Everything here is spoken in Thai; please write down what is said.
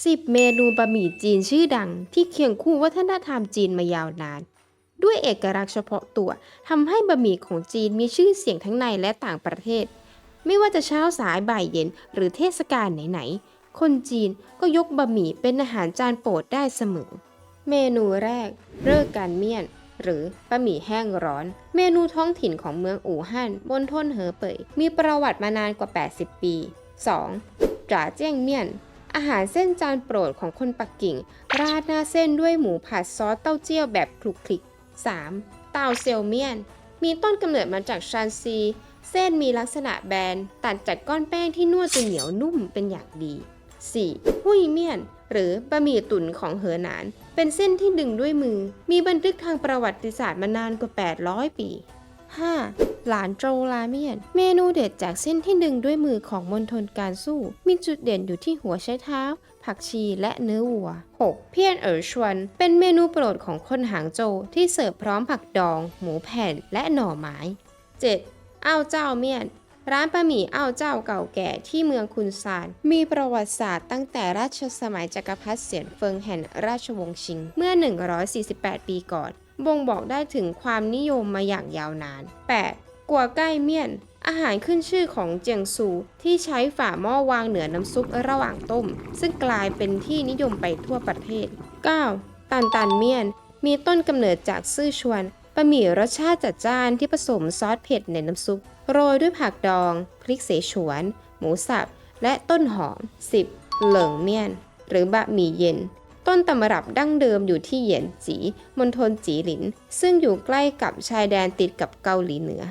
10 เมนูบะหมี่จีนชื่อดังที่เคียงคู่วัฒนธรรมจีนมายาวนาน ด้วยเอกลักษณ์เฉพาะตัวทำให้บะหมี่ของจีนมีชื่อเสียงทั้งในและต่างประเทศ ไม่ว่าจะเช้าสายบ่ายเย็นหรือเทศกาลไหนๆ คนจีนก็ยกบะหมี่เป็นอาหารจานโปรดได้เสมอ เมนูแรกเร่อการเมี่ยน หรือบะหมี่แห้งร้อน เมนูท้องถิ่นของเมืองอู่ฮั่นบนทนเหอเป่ยมีประวัติมานานกว่า 80 ปี 2. จ๋าเจี้ยงเมี่ยน อาหารเส้นจานโปรดของคนปักกิ่ง ราดหน้าเส้นด้วยหมูผัดซอสเต้าเจี้ยวแบบคลุกคลิก 3. เต้าเซียวเมียน มีต้นกำเนิดมาจากชานซี เส้นมีลักษณะแบน ตัดจากก้อนแป้งที่นวดจนเหนียวนุ่มเป็นอย่างดี 4. หุยเมียน หรือบะหมี่ตุ๋นของเหอหนาน เป็นเส้นที่ดึงด้วยมือ มีบันทึกทางประวัติศาสตร์มานานกว่า 800 ปี 5. หลานโจวราเมียน เมนูเด็ดจากเส้นที่ดึงด้วยมือของมณฑลการสู้ มีจุดเด่นอยู่ที่หัวใช้เท้า ผักชีและเนื้อวัว 6. เพี้ยนเอ๋อชวน เป็นเมนูโปรดของคนหางโจที่เสิร์ฟพร้อมผักดอง หมูแผ่นและหน่อไม้ 7. อ้าวเจ้าเมียนร้านบะหมี่อ้าวเจ้าเก่าแก่ที่เมืองคุนซาน มีประวัติศาสตร์ตั้งแต่ราชสมัยจักรพรรดิเสียนเฟิงแห่งราชวงศ์ชิง เมื่อ 148 ปีก่อน บ่งบอกได้ถึงความนิยมมาอย่างยาวนาน 8. กัวใกล้เมี่ยน อาหารขึ้นชื่อของเจียงซูที่ใช้ฝาหม้อวางเหนือน้ำซุประหว่างต้ม ซึ่งกลายเป็นที่นิยมไปทั่วประเทศ 9. ตันตันเมี่ยน มีต้นกำเนิดจากซื่อชวนบะหมี่รสชาติจัดจ้านที่ผสมซอสเผ็ดในน้ำซุป โรยด้วยผักดอง พริกเสฉวน หมูสับ และต้นหอม 10. เหลิงเมี่ยน หรือบะหมี่เย็น ต้นตำรับดั้งเดิมอยู่ที่เหยียนจี มณฑลจีหลิน ซึ่งอยู่ใกล้กับชายแดนติดกับเกาหลีเหนือ